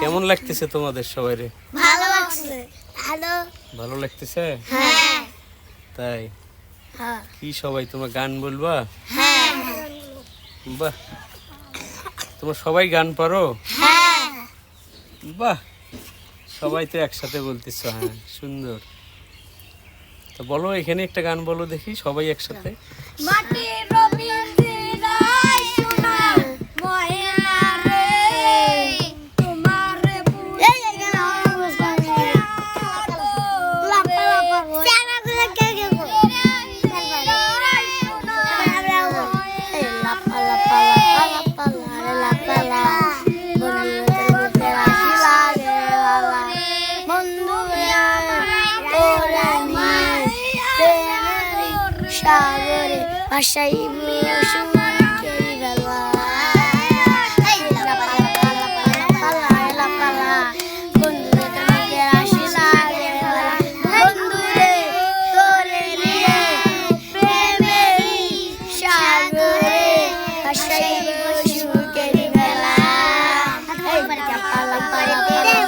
কেমন লাগতেছে তোমাদের সবাই রে ভালো লাগছে। ভালো? ভালো লাগতেছে? হ্যাঁ। তাই? হ্যাঁ। কি সবাই তোমার গান বলবা? হ্যাঁ। বাহ। তোমরা সবাই গান পারো? হ্যাঁ। বাহ। সবাই তো একসাথে বলতেছ হ্যাঁ সুন্দর। তো বলো এখানে একটা গান বলো দেখি সবাই একসাথে। মাটির সাগরে ভাষাই Hey, I'm gonna get my life